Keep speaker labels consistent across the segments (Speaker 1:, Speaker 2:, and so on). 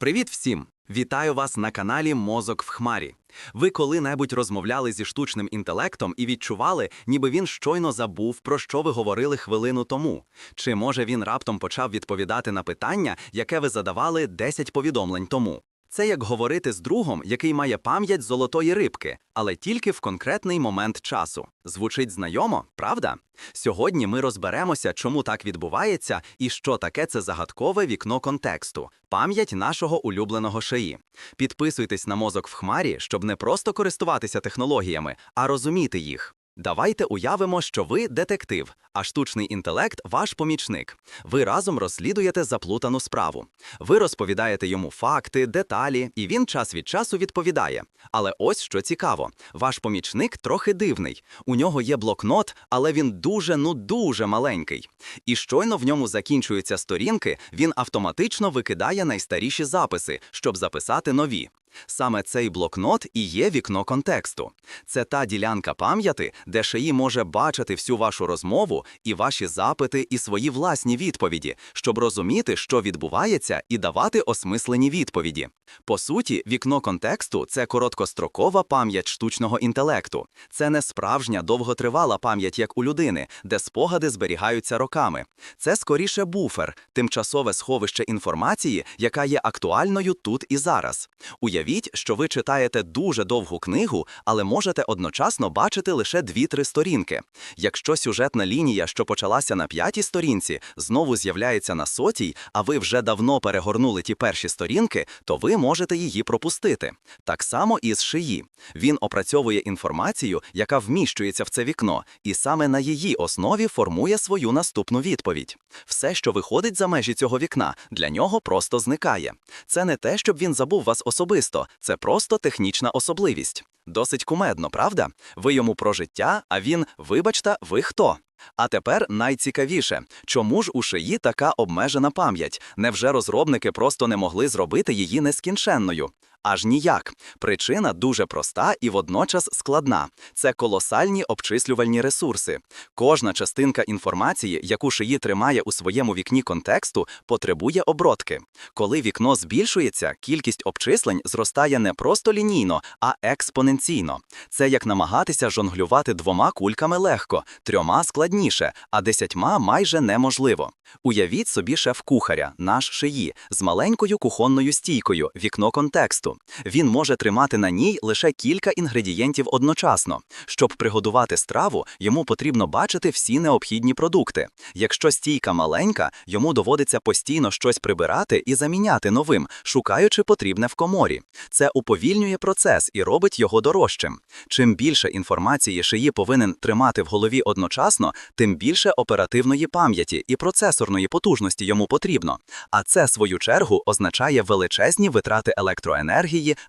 Speaker 1: Привіт всім! Вітаю вас на каналі Мозок в Хмарі. Ви коли-небудь розмовляли зі штучним інтелектом і відчували, ніби він щойно забув, про що ви говорили хвилину тому? Чи може він раптом почав відповідати на питання, яке ви задавали 10 повідомлень тому? Це як говорити з другом, який має пам'ять золотої рибки, але тільки в конкретний момент часу. Звучить знайомо, правда? Сьогодні ми розберемося, чому так відбувається і що таке це загадкове вікно контексту, пам'ять нашого улюбленого шиї. Підписуйтесь на мозок в хмарі, щоб не просто користуватися технологіями, а розуміти їх. Давайте уявимо, що ви детектив, а штучний інтелект ваш помічник. Ви разом розслідуєте заплутану справу. Ви розповідаєте йому факти, деталі, і він час від часу відповідає. Але ось що цікаво: ваш помічник трохи дивний. У нього є блокнот, але він дуже, ну дуже маленький. І щойно в ньому закінчуються сторінки, він автоматично викидає найстаріші записи, щоб записати нові. Саме цей блокнот і є вікно контексту. Це та ділянка пам'яті, де шиї може бачити всю вашу розмову і ваші запити, і свої власні відповіді, щоб розуміти, що відбувається, і давати осмислені відповіді. По суті, вікно контексту це короткострокова пам'ять штучного інтелекту. Це не справжня довготривала пам'ять, як у людини, де спогади зберігаються роками. Це скоріше буфер, тимчасове сховище інформації, яка є актуальною тут і зараз. Уявіть, що ви читаєте дуже довгу книгу, але можете одночасно бачити лише 2-3 сторінки. Якщо сюжетна лінія, що почалася на п'ятій сторінці, знову з'являється на сотій, а ви вже давно перегорнули ті перші сторінки, то ви можете її пропустити. Так само і з шиї. Він опрацьовує інформацію, яка вміщується в це вікно, і саме на її основі формує свою наступну відповідь. Все, що виходить за межі цього вікна, для нього просто зникає. Це не те, щоб він забув вас особисто, це просто технічна особливість. Досить кумедно, правда? Ви йому про життя, а він, вибачте, ви хто? А тепер найцікавіше, чому ж у шиї така обмежена пам'ять? Невже розробники просто не могли зробити її нескінченною? Аж ніяк. Причина дуже проста і водночас складна. Це колосальні обчислювальні ресурси. Кожна частинка інформації, яку шиї тримає у своєму вікні контексту, потребує обротки. Коли вікно збільшується, кількість обчислень зростає не просто лінійно, а експоненційно. Це як намагатися жонглювати двома кульками легко, трьома складніше, а десятьма майже неможливо. Уявіть собі шеф-кухаря, наш шиї, з маленькою кухонною стійкою, вікно контексту. Він може тримати на ній лише кілька інгредієнтів одночасно. Щоб приготувати страву, йому потрібно бачити всі необхідні продукти. Якщо стійка маленька, йому доводиться постійно щось прибирати і заміняти новим, шукаючи потрібне в коморі. Це уповільнює процес і робить його дорожчим. Чим більше інформації шиї повинен тримати в голові одночасно, тим більше оперативної пам'яті і процесорної потужності йому потрібно. А це, свою чергу, означає величезні витрати електроенергії,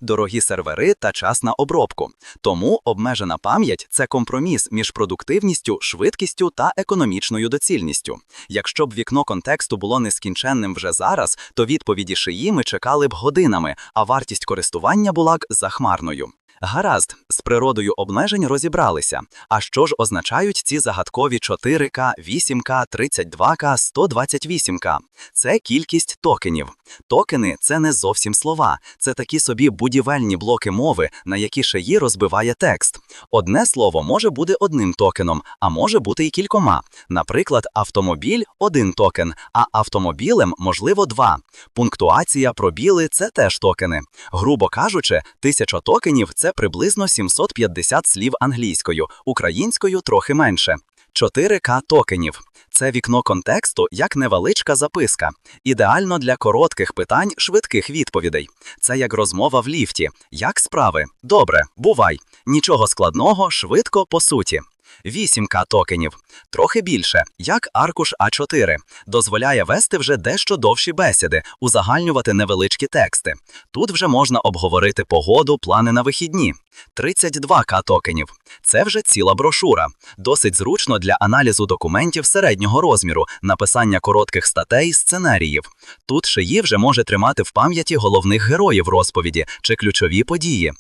Speaker 1: дорогі сервери та час на обробку. Тому обмежена пам'ять це компроміс між продуктивністю, швидкістю та економічною доцільністю. Якщо б вікно контексту було нескінченним вже зараз, то відповіді шиї ми чекали б годинами, а вартість користування була б захмарною. Гаразд, з природою обмежень розібралися. А що ж означають ці загадкові 4К, 8К, 32К, 128К? Це кількість токенів. Токени це не зовсім слова, це такі собі будівельні блоки мови, на які шиї розбиває текст. Одне слово може бути одним токеном, а може бути і кількома. Наприклад, автомобіль один токен, а автомобілем можливо два. Пунктуація, пробіли це теж токени. Грубо кажучи, тисяча токенів це приблизно 750 слів англійською, українською трохи менше. 4К токенів. Це вікно контексту як невеличка записка. Ідеально для коротких питань, швидких відповідей. Це як розмова в ліфті. Як справи? Добре, бувай. Нічого складного, швидко по суті. 8К токенів. Трохи більше, як аркуш А4. Дозволяє вести вже дещо довші бесіди, узагальнювати невеличкі тексти. Тут вже можна обговорити погоду, плани на вихідні. 32к токенів. Це вже ціла брошура. Досить зручно для аналізу документів середнього розміру, написання коротких статей, сценаріїв. Тут шиї вже може тримати в пам'яті головних героїв розповіді чи ключові події.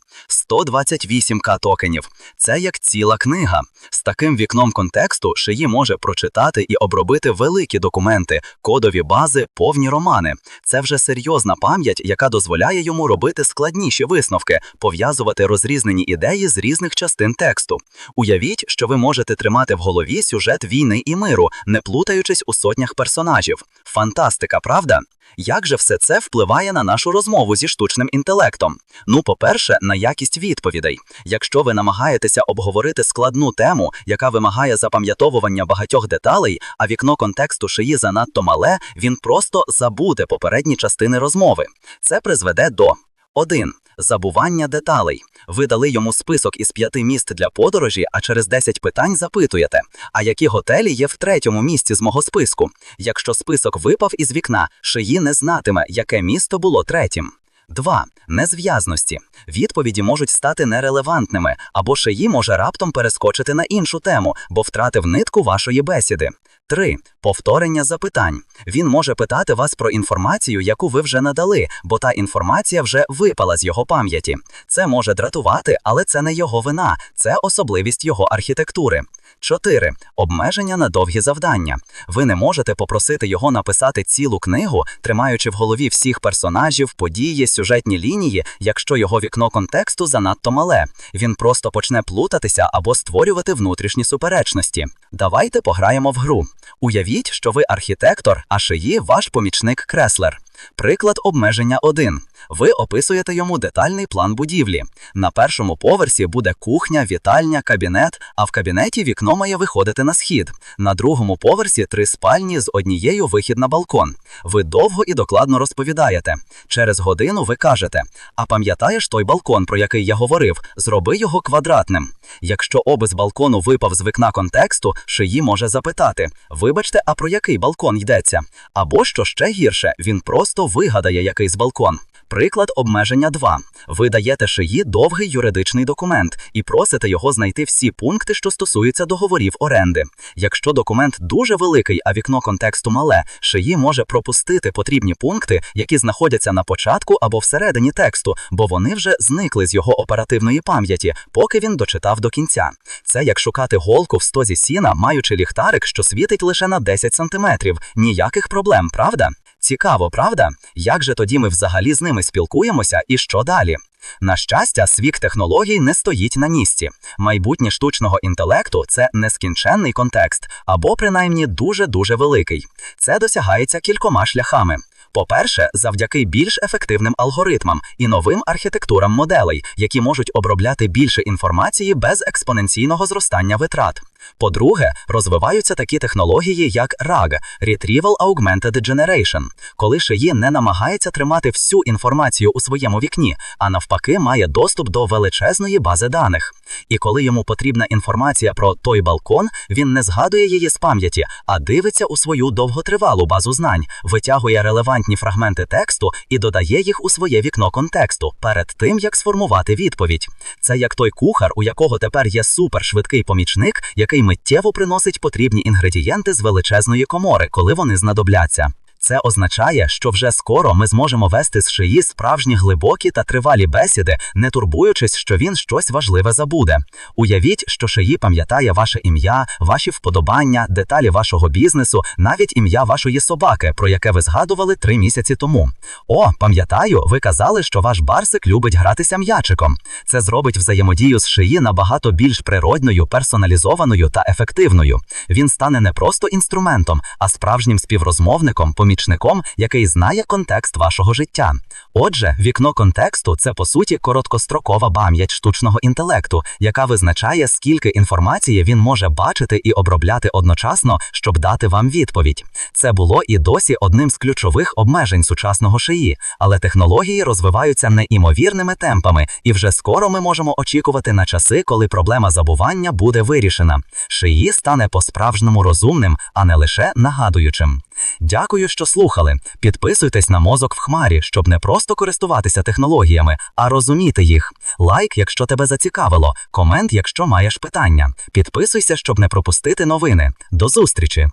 Speaker 1: 128к токенів. Це як ціла книга. З таким вікном контексту шиї може прочитати і обробити великі документи, кодові бази, повні романи. Це вже серйозна пам'ять, яка дозволяє йому робити складніші висновки, пов'язувати розрізнені ідеї з різних частин тексту. Уявіть, що ви можете тримати в голові сюжет війни і миру, не плутаючись у сотнях персонажів. Фантастика, правда? Як же все це впливає на нашу розмову зі штучним інтелектом? Ну, по-перше, на якість відповідей. Якщо ви намагаєтеся обговорити складну тему, яка вимагає запам'ятовування багатьох деталей, а вікно контексту шиї занадто мале, він просто забуде попередні частини розмови. Це призведе до 1. Забування деталей. Ви дали йому список із п'яти міст для подорожі, а через 10 питань запитуєте, а які готелі є в третьому місці з мого списку. Якщо список випав із вікна, шиї не знатиме, яке місто було третім. 2. Незв'язності. Відповіді можуть стати нерелевантними, або шиї може раптом перескочити на іншу тему, бо втратив нитку вашої бесіди. 3. Повторення запитань. Він може питати вас про інформацію, яку ви вже надали, бо та інформація вже випала з його пам'яті. Це може дратувати, але це не його вина, це особливість його архітектури. 4. Обмеження на довгі завдання. Ви не можете попросити його написати цілу книгу, тримаючи в голові всіх персонажів, події, сюжетні лінії, якщо його вікно контексту занадто мале. Він просто почне плутатися або створювати внутрішні суперечності. Давайте пограємо в гру. Уявіть, що ви архітектор, а шиї ваш помічник креслер. Приклад обмеження 1. Ви описуєте йому детальний план будівлі. На першому поверсі буде кухня, вітальня, кабінет, а в кабінеті вікно має виходити на схід. На другому поверсі три спальні з однією вихід на балкон. Ви довго і докладно розповідаєте. Через годину ви кажете: А пам'ятаєш той балкон, про який я говорив? Зроби його квадратним. Якщо обис балкону випав з вікна контексту, шиї може запитати: Вибачте, а про який балкон йдеться? Або що ще гірше, він просто вигадає якийсь балкон. Приклад обмеження 2. Ви даєте шиї довгий юридичний документ і просите його знайти всі пункти, що стосуються договорів оренди. Якщо документ дуже великий, а вікно контексту мале, шиї може пропустити потрібні пункти, які знаходяться на початку або всередині тексту, бо вони вже зникли з його оперативної пам'яті, поки він дочитав до кінця. Це як шукати голку в стозі сіна, маючи ліхтарик, що світить лише на 10 сантиметрів. Ніяких проблем, правда? Цікаво, правда? Як же тоді ми взагалі з ними спілкуємося і що далі? На щастя, свік технологій не стоїть на місці. Майбутнє штучного інтелекту це нескінченний контекст, або принаймні дуже дуже великий. Це досягається кількома шляхами. По-перше, завдяки більш ефективним алгоритмам і новим архітектурам моделей, які можуть обробляти більше інформації без експоненційного зростання витрат. По-друге, розвиваються такі технології, як RAG – Retrieval Augmented Generation, коли шиї не намагається тримати всю інформацію у своєму вікні, а навпаки, має доступ до величезної бази даних. І коли йому потрібна інформація про той балкон, він не згадує її з пам'яті, а дивиться у свою довготривалу базу знань, витягує релевантні фрагменти тексту і додає їх у своє вікно контексту перед тим, як сформувати відповідь. Це як той кухар, у якого тепер є супершвидкий помічник, який миттєво приносить потрібні інгредієнти з величезної комори, коли вони знадобляться. Це означає, що вже скоро ми зможемо вести з шиї справжні глибокі та тривалі бесіди, не турбуючись, що він щось важливе забуде. Уявіть, що шиї пам'ятає ваше ім'я, ваші вподобання, деталі вашого бізнесу, навіть ім'я вашої собаки, про яке ви згадували три місяці тому. О, пам'ятаю, ви казали, що ваш барсик любить гратися м'ячиком. Це зробить взаємодію з шиї набагато більш природною, персоналізованою та ефективною. Він стане не просто інструментом, а справжнім співрозмовником помічником, який знає контекст вашого життя. Отже, вікно контексту це по суті короткострокова пам'ять штучного інтелекту, яка визначає, скільки інформації він може бачити і обробляти одночасно, щоб дати вам відповідь. Це було і досі одним з ключових обмежень сучасного шиї, але технології розвиваються неймовірними темпами, і вже скоро ми можемо очікувати на часи, коли проблема забування буде вирішена. Шиї стане по-справжньому розумним, а не лише нагадуючим.
Speaker 2: Дякую, що слухали. Підписуйтесь на мозок в хмарі, щоб не просто користуватися технологіями, а розуміти їх. Лайк, якщо тебе зацікавило, комент, якщо маєш питання. Підписуйся, щоб не пропустити новини. До зустрічі!